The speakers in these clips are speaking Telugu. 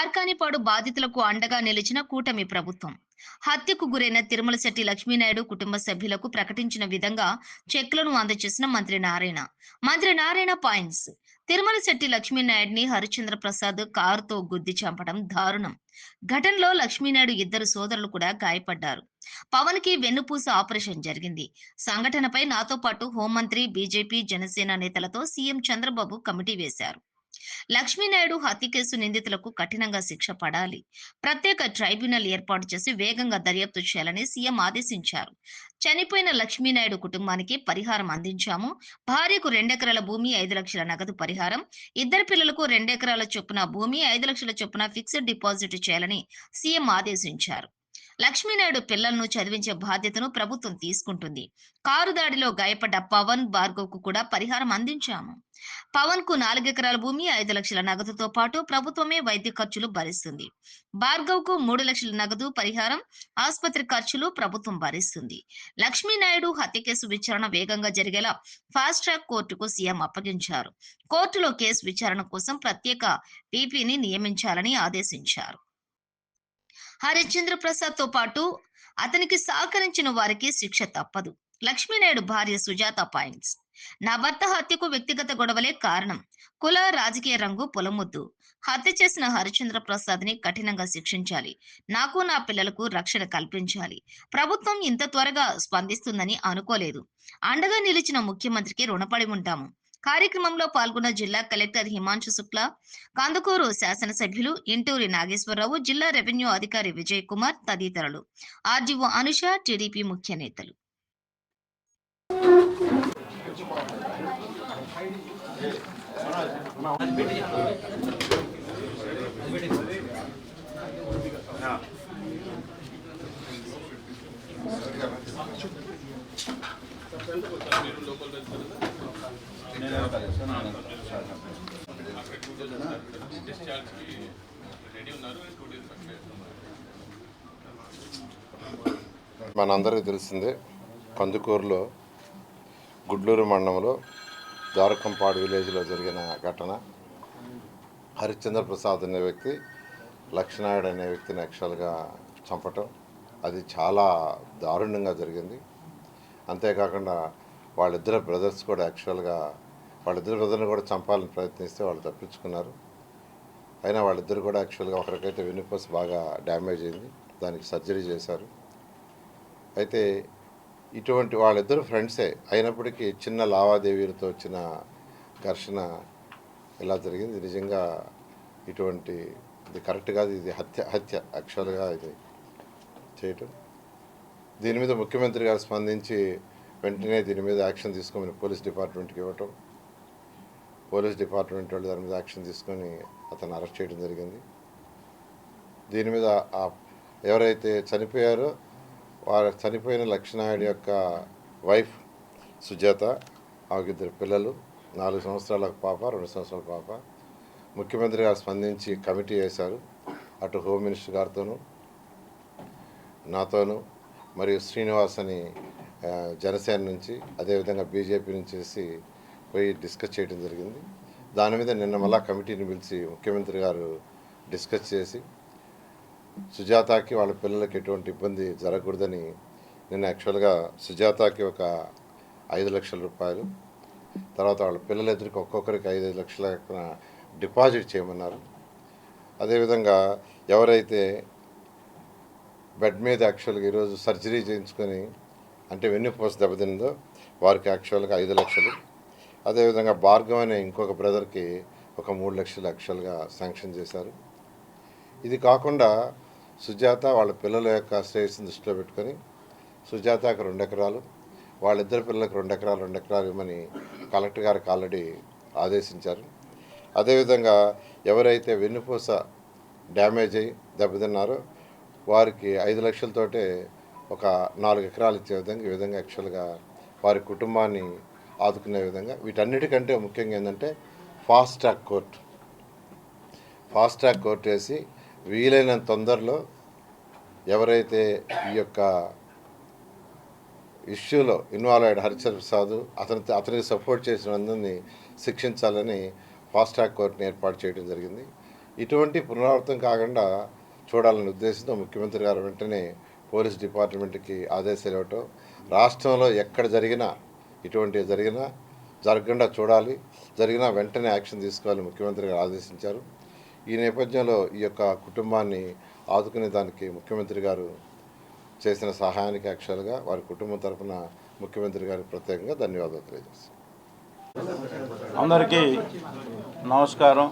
కార్కానిపాడు బాధితులకు అండగా నిలిచిన కూటమి ప్రభుత్వం. హత్యకు గురైన తిరుమల శెట్టి లక్ష్మీనాయుడు కుటుంబ సభ్యులకు ప్రకటించిన విధంగా చెక్లను అందజేసిన మంత్రి నారాయణ. మంత్రి నారాయణ పాయింట్స్. తిరుమల శెట్టి లక్ష్మీనాయుడిని హరిచంద్ర ప్రసాద్ కారుతో గుద్ది చంపడం దారుణం. ఘటనలో లక్ష్మీనాయుడు ఇద్దరు సోదరులు కూడా గాయపడ్డారు. పవన్కి వెన్నుపూస ఆపరేషన్ జరిగింది. సంఘటనపై నాతో పాటు హోంమంత్రి బీజేపీ జనసేన నేతలతో సీఎం చంద్రబాబు కమిటీ వేశారు. లక్ష్మీనాయుడు హత్య కేసు నిందితులకు కఠినంగా శిక్ష పడాలి. ప్రత్యేక ట్రైబ్యునల్ ఏర్పాటు చేసి వేగంగా దర్యాప్తు చేయాలని సీఎం ఆదేశించారు. చనిపోయిన లక్ష్మీనాయుడు కుటుంబానికి పరిహారం అందించాము. భార్యకు రెండెకరాల భూమి ఐదు లక్షల నగదు పరిహారం. ఇద్దరు పిల్లలకు రెండెకరాల చొప్పున భూమి ఐదు లక్షల చొప్పున ఫిక్స్డ్ డిపాజిట్ చేయాలని సీఎం ఆదేశించారు. లక్ష్మీనాయుడు పిల్లలను చదివించే బాధ్యతను ప్రభుత్వం తీసుకుంటుంది. కారు దాడిలో గాయపడ్డ పవన్ భార్గవ్కు కూడా పరిహారం అందించాము. పవన్కు నాలుగెకరాల భూమి ఐదు లక్షల నగదుతో పాటు ప్రభుత్వమే వైద్య ఖర్చులు భరిస్తుంది. భార్గవ్కు మూడు లక్షల నగదు పరిహారం ఆసుపత్రి ఖర్చులు ప్రభుత్వం భరిస్తుంది. లక్ష్మీనాయుడు హత్య కేసు విచారణ వేగంగా జరిగేలా ఫాస్ట్ ట్రాక్ కోర్టుకు సీఎం అప్పగించారు. కోర్టులో కేసు విచారణ కోసం ప్రత్యేక పీపీని నియమించాలని ఆదేశించారు. హరిశ్చంద్ర ప్రసాద్తో పాటు అతనికి సహకరించిన వారికి శిక్ష తప్పదు. లక్ష్మీనాయుడు భార్య సుజాత పాయింట్స్ నా భర్త హత్యకు వ్యక్తిగత గొడవలే కారణం. కుల రాజకీయ రంగు పొలముద్దు. హత్య చేసిన హరిచంద్ర ప్రసాద్ని కఠినంగా శిక్షించాలి. నాకు నా పిల్లలకు రక్షణ కల్పించాలి. ప్రభుత్వం ఇంత త్వరగా స్పందిస్తుందని అనుకోలేదు. అండగా నిలిచిన ముఖ్యమంత్రికి రుణపడి ఉంటాము. కార్యక్రమంలో పాల్గొన్న జిల్లా కలెక్టర్ హిమాంశు శుక్లా కందుకూరు శాసనసభ్యులు ఇంటూరి నాగేశ్వరరావు జిల్లా రెవెన్యూ అధికారి విజయ్ కుమార్ తదితరులు. ఆర్డీఓ అనుష టీడీపీ ముఖ్య నేతలు. మనందరికీ తెలిసిందే కందుకూరులో గుడ్లూరు మండలంలో ద్వారకంపాడు విలేజ్లో జరిగిన ఘటన. హరిశ్చంద్ర ప్రసాద్ అనే వ్యక్తి లక్ష్మణాయుడు అనే వ్యక్తిని యాక్చువల్గా చంపటం అది చాలా దారుణంగా జరిగింది. అంతేకాకుండా వాళ్ళిద్దరు బ్రదర్స్ కూడా యాక్చువల్గా వాళ్ళిద్దరు బ్రదర్ని కూడా చంపాలని ప్రయత్నిస్తే వాళ్ళు తప్పించుకున్నారు. అయినా వాళ్ళిద్దరు కూడా యాక్చువల్గా ఒకరికైతే వెన్నుపూస బాగా డ్యామేజ్ అయింది. దానికి సర్జరీ చేశారు. అయితే ఇటువంటి వాళ్ళిద్దరు ఫ్రెండ్సే అయినప్పటికీ చిన్న లావాదేవీలతో వచ్చిన ఘర్షణ ఇలా జరిగింది. నిజంగా ఇటువంటి ఇది కరెక్ట్ కాదు. ఇది హత్య హత్య యాక్చువల్గా ఇది చేయటం. దీని మీద ముఖ్యమంత్రి గారు స్పందించి వెంటనే దీని మీద యాక్షన్ తీసుకోమని పోలీస్ డిపార్ట్మెంట్కి ఇవ్వటం పోలీస్ డిపార్ట్మెంట్ వాళ్ళు దాని మీద యాక్షన్ తీసుకొని అతను అరెస్ట్ చేయడం జరిగింది. దీని మీద ఎవరైతే చనిపోయారో వారు చనిపోయిన లక్ష్మణాయుడు యొక్క వైఫ్ సుజాత ఆమెకి ఇద్దరు పిల్లలు నాలుగు సంవత్సరాల పాప రెండు సంవత్సరాల పాప ముఖ్యమంత్రి గారు స్పందించి కమిటీ వేశారు. అటు హోమ్ మినిస్టర్ గారితోనూ నాతోనూ మరియు శ్రీనివాస్ అని జనసేన నుంచి అదేవిధంగా బీజేపీ నుంచి చేసి పోయి డిస్కస్ చేయడం జరిగింది. దాని మీద నిన్న మళ్ళా కమిటీని పిలిచి ముఖ్యమంత్రి గారు డిస్కస్ చేసి సుజాతకి వాళ్ళ పిల్లలకి ఎటువంటి ఇబ్బంది జరగకూడదని నిన్న యాక్చువల్గా సుజాతకి ఒక ఐదు లక్షల రూపాయలు తర్వాత వాళ్ళ పిల్లల ఒక్కొక్కరికి ఐదు ఐదు లక్షల డిపాజిట్ చేయమన్నారు. అదేవిధంగా ఎవరైతే బెడ్ మీద యాక్చువల్గా ఈరోజు సర్జరీ చేయించుకొని అంటే వెన్నుపూస దెబ్బతిందో వారికి యాక్చువల్గా ఐదు లక్షలు. అదేవిధంగా భార్గవ్ అనే ఇంకొక బ్రదర్కి ఒక మూడు లక్షలు యాక్చువల్గా శాంక్షన్ చేశారు. ఇది కాకుండా సుజాత వాళ్ళ పిల్లల యొక్క శ్రేయస్సును దృష్టిలో పెట్టుకొని సుజాతకు రెండు ఎకరాలు వాళ్ళిద్దరు పిల్లలకు రెండు ఎకరాలు రెండు ఎకరాలు ఇవ్వమని కలెక్టర్ గారికి ఆల్రెడీ ఆదేశించారు. అదేవిధంగా ఎవరైతే వెన్నుపూస డ్యామేజ్ అయ్యి దెబ్బతిన్నారో వారికి ఐదు లక్షలతోటే ఒక నాలుగు ఎకరాలు ఇచ్చే విధంగా ఈ విధంగా యాక్చువల్గా వారి కుటుంబాన్ని ఆదుకునే విధంగా. వీటన్నిటికంటే ముఖ్యంగా ఏంటంటే fast track court fast track court వేసి వీలైనంత తొందరలో ఎవరైతే ఈ యొక్క ఇష్యూలో ఇన్వాల్వ్ అయ్యాడు హరిచంద్ర ప్రసాద్ అతని అతనికి సపోర్ట్ చేసిన అందరినీ శిక్షించాలని ఫాస్ట్ ట్రాక్ కోర్టుని ఏర్పాటు చేయడం జరిగింది. ఇటువంటి పునరావృతం కాకుండా చూడాలనే ఉద్దేశంతో ముఖ్యమంత్రి గారు వెంటనే పోలీస్ డిపార్ట్మెంట్కి ఆదేశాలు ఇవ్వటం. రాష్ట్రంలో ఎక్కడ జరిగినా ఇటువంటి జరిగినా జరగకుండా చూడాలి. జరిగినా వెంటనే యాక్షన్ తీసుకోవాలని ముఖ్యమంత్రి గారు ఆదేశించారు. ఈ నేపథ్యంలో ఈ యొక్క కుటుంబాన్ని ఆదుకునే దానికి ముఖ్యమంత్రి గారు చేసిన సహాయానికి యాక్చువల్గా వారి కుటుంబం తరఫున ముఖ్యమంత్రి గారికి ప్రత్యేకంగా ధన్యవాదాలు తెలియజేస్తాను అందరికీ నమస్కారం.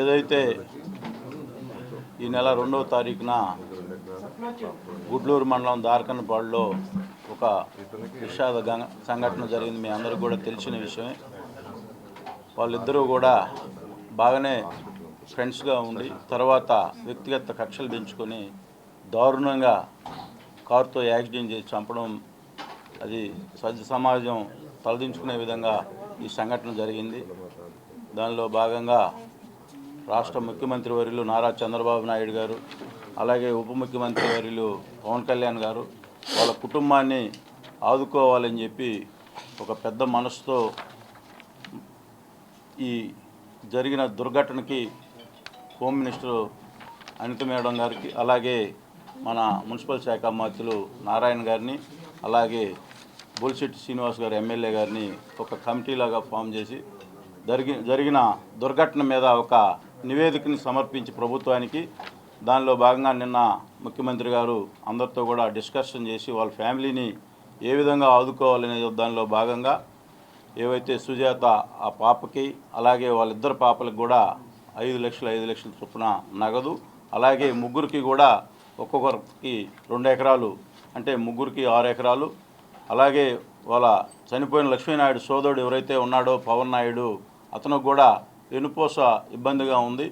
ఏదైతే ఈ నెల రెండవ తారీఖున గుడ్లూరు మండలం దార్కన్పాడులో ఒక విషాద సంఘటన జరిగింది. మీ అందరికీ కూడా తెలిసిన విషయమే. వాళ్ళిద్దరూ కూడా బాగానే ఫ్రెండ్స్గా ఉండి తర్వాత వ్యక్తిగత కక్షలు పెంచుకొని దారుణంగా కారుతో యాక్సిడెంట్ చేసి చంపడం అది సజ్జ సమాజం తలదించుకునే విధంగా ఈ సంఘటన జరిగింది. దానిలో భాగంగా రాష్ట్ర ముఖ్యమంత్రి వర్యులు నారా చంద్రబాబు నాయుడు గారు అలాగే ఉప ముఖ్యమంత్రి వర్యులు పవన్ కళ్యాణ్ గారు వాళ్ళ కుటుంబాన్ని ఆదుకోవాలని చెప్పి ఒక పెద్ద మనసుతో ఈ జరిగిన దుర్ఘటనకి హోమ్ మినిస్టర్ అనిత మేడం గారికి అలాగే మన మున్సిపల్ శాఖ మంత్రులు నారాయణ గారిని అలాగే బోల్శెట్టి శ్రీనివాస్ గారు ఎమ్మెల్యే గారిని ఒక కమిటీలాగా ఫామ్ చేసి జరిగి జరిగిన దుర్ఘటన మీద ఒక నివేదికని సమర్పించి ప్రభుత్వానికి దానిలో భాగంగా నిన్న ముఖ్యమంత్రి గారు అందరితో కూడా డిస్కషన్ చేసి వాళ్ళ ఫ్యామిలీని ఏ విధంగా ఆదుకోవాలనే దానిలో భాగంగా ఏవైతే సుజాత ఆ పాపకి అలాగే వాళ్ళిద్దరు పాపలకు కూడా ఐదు లక్షలు ఐదు లక్షల చొప్పున నగదు అలాగే ముగ్గురికి కూడా ఒక్కొక్కరికి రెండు ఎకరాలు అంటే ముగ్గురికి ఆరు ఎకరాలు అలాగే వాళ్ళ చనిపోయిన లక్ష్మీనాయుడు సోదరుడు ఎవరైతే ఉన్నాడో పవన్ నాయుడు అతను కూడా వెనుపోస ఇబ్బందిగా ఉంది.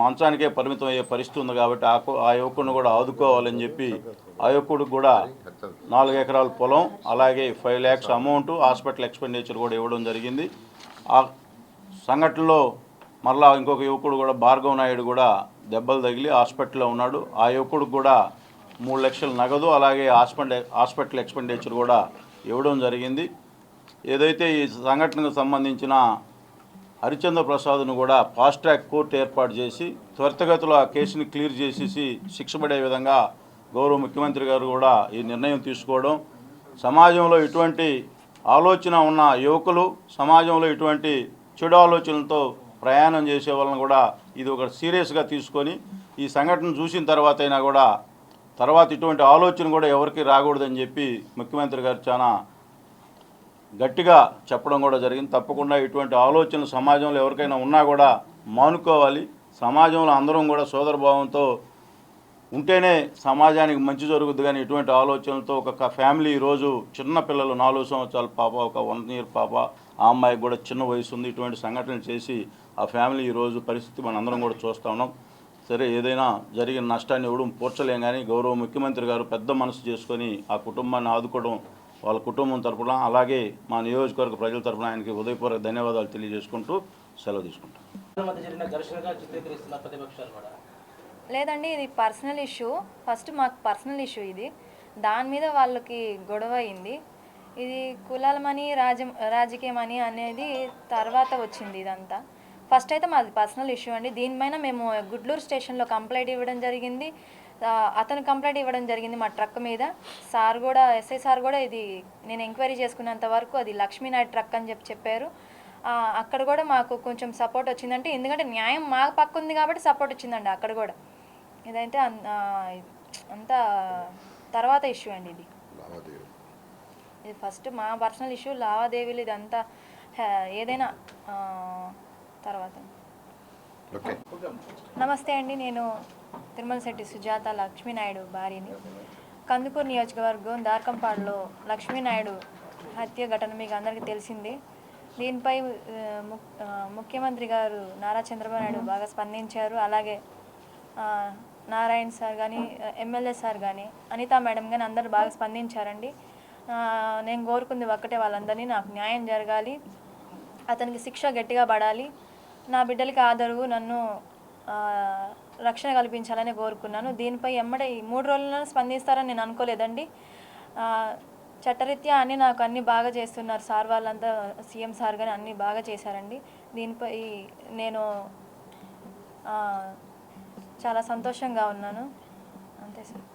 మంచానికే పరిమితం అయ్యే పరిస్థితి ఉంది కాబట్టి ఆ ఆ యువకుడిని కూడా ఆదుకోవాలని చెప్పి ఆ యువకుడికి కూడా నాలుగు ఎకరాల పొలం అలాగే five lakhs amount hospital expenditure కూడా ఇవ్వడం జరిగింది. ఆ సంఘటనలో మరలా ఇంకొక యువకుడు కూడా భార్గవ్ నాయుడు కూడా దెబ్బలు తగిలి హాస్పిటల్లో ఉన్నాడు. ఆ యువకుడికి కూడా మూడు లక్షల నగదు అలాగే హాస్పిటల్ హాస్పిటల్ ఎక్స్పెండిచర్ కూడా ఇవ్వడం జరిగింది. ఏదైతే ఈ సంఘటనకు సంబంధించిన హరిచంద్ర ప్రసాద్ను కూడా ఫాస్ట్ ట్రాక్ కోర్టు ఏర్పాటు చేసి త్వరితగతిలో ఆ కేసుని క్లియర్ చేసేసి శిక్ష పడే విధంగా గౌరవ ముఖ్యమంత్రి గారు కూడా ఈ నిర్ణయం తీసుకోవడం సమాజంలో ఇటువంటి ఆలోచన ఉన్న యువకులు సమాజంలో ఇటువంటి చెడు ఆలోచనలతో ప్రయాణం చేసే వాళ్ళని కూడా ఇది ఒక సీరియస్గా తీసుకొని ఈ సంఘటన చూసిన తర్వాత అయినా కూడా తర్వాత ఇటువంటి ఆలోచన కూడా ఎవరికి రాకూడదని చెప్పి ముఖ్యమంత్రి గారు చాలా గట్టిగా చెప్పడం కూడా జరిగింది. తప్పకుండా ఇటువంటి ఆలోచనలు సమాజంలో ఎవరికైనా ఉన్నా కూడా మానుకోవాలి. సమాజంలో అందరం కూడా సోదరభావంతో ఉంటేనే సమాజానికి మంచి జరుగుద్ది కానీ ఇటువంటి ఆలోచనలతో ఒక ఫ్యామిలీ ఈరోజు చిన్న పిల్లలు నాలుగు సంవత్సరాల పాప ఒక వన్ ఇయర్ పాప ఆ అమ్మాయికి కూడా చిన్న వయసు ఉంది. ఇటువంటి సంఘటనలు చేసి ఆ ఫ్యామిలీ ఈరోజు పరిస్థితి మనం అందరం కూడా చూస్తూ ఉన్నాం. సరే ఏదైనా జరిగిన నష్టాన్ని ఇవ్వడం పూడ్చలేం కానీ గౌరవ ముఖ్యమంత్రి గారు పెద్ద మనసు చేసుకొని ఆ కుటుంబాన్ని ఆదుకోవడం వాళ్ళ కుటుంబం తరపున అలాగే మా నియోజకవర్గ ప్రజల తరపున ఆయనకి ఉదయపూర్వక ధన్యవాదాలు తెలియజేసుకుంటూ సెలవు తీసుకుంటాం. లేదండి ఇది పర్సనల్ ఇష్యూ. ఫస్ట్ మాకు పర్సనల్ ఇష్యూ ఇది. దాని మీద వాళ్ళకి గొడవ అయింది. ఇది కులాలమని రాజ రాజకీయమని అనేది తర్వాత వచ్చింది ఇదంతా. ఫస్ట్ అయితే మాది పర్సనల్ ఇష్యూ అండి. దీనిపైన మేము గుడ్లూరు స్టేషన్లో కంప్లైంట్ ఇవ్వడం జరిగింది. అతను కంప్లైంట్ ఇవ్వడం జరిగింది మా ట్రక్ మీద. సార్ కూడా ఎస్ఐ సార్ కూడా ఇది నేను ఎంక్వైరీ చేసుకున్నంత వరకు అది లక్ష్మీనాయుడు ట్రక్ అని చెప్పి చెప్పారు. అక్కడ కూడా మాకు కొంచెం సపోర్ట్ వచ్చిందంటే ఎందుకంటే న్యాయం మా పక్క ఉంది కాబట్టి సపోర్ట్ వచ్చిందండి అక్కడ కూడా. ఇదైతే అంతా తర్వాత ఇష్యూ అండి ఇది. ఇది ఫస్ట్ మా పర్సనల్ ఇష్యూ లావాదేవీలు ఇదంతా హ- ఏదైనా తర్వాత. నమస్తే అండి నేను తిరుమల శెట్టి సుజాత లక్ష్మీనాయుడు భార్యని. కందుకూరు నియోజకవర్గం దార్కంపాడులో లక్ష్మీనాయుడు హత్య ఘటన మీకు అందరికీ తెలిసిందే. దీనిపై ముఖ్యమంత్రి గారు నారా చంద్రబాబు నాయుడు బాగా స్పందించారు. అలాగే నారాయణ సార్ కానీ ఎమ్మెల్యే సార్ కానీ అనితా మేడం కానీ అందరూ బాగా స్పందించారండి. నేను కోరుకుంది ఒక్కటే వాళ్ళందరినీ నాకు న్యాయం జరగాలి అతనికి శిక్ష గట్టిగా పడాలి. నా బిడ్డలకి ఆదరవు నన్ను రక్షణ కల్పించాలని కోరుకున్నాను. దీనిపై ఎమ్మడే ఈ మూడు రోజుల్లో స్పందిస్తారని నేను అనుకోలేదండి. చట్టరీత్యా అన్ని నాకు అన్నీ బాగా చేస్తున్నారు సార్ వాళ్ళంతా సీఎం సార్ కానీ అన్నీ బాగా చేశారండి. దీనిపై నేను చాలా సంతోషంగా ఉన్నాను. అంతే సార్.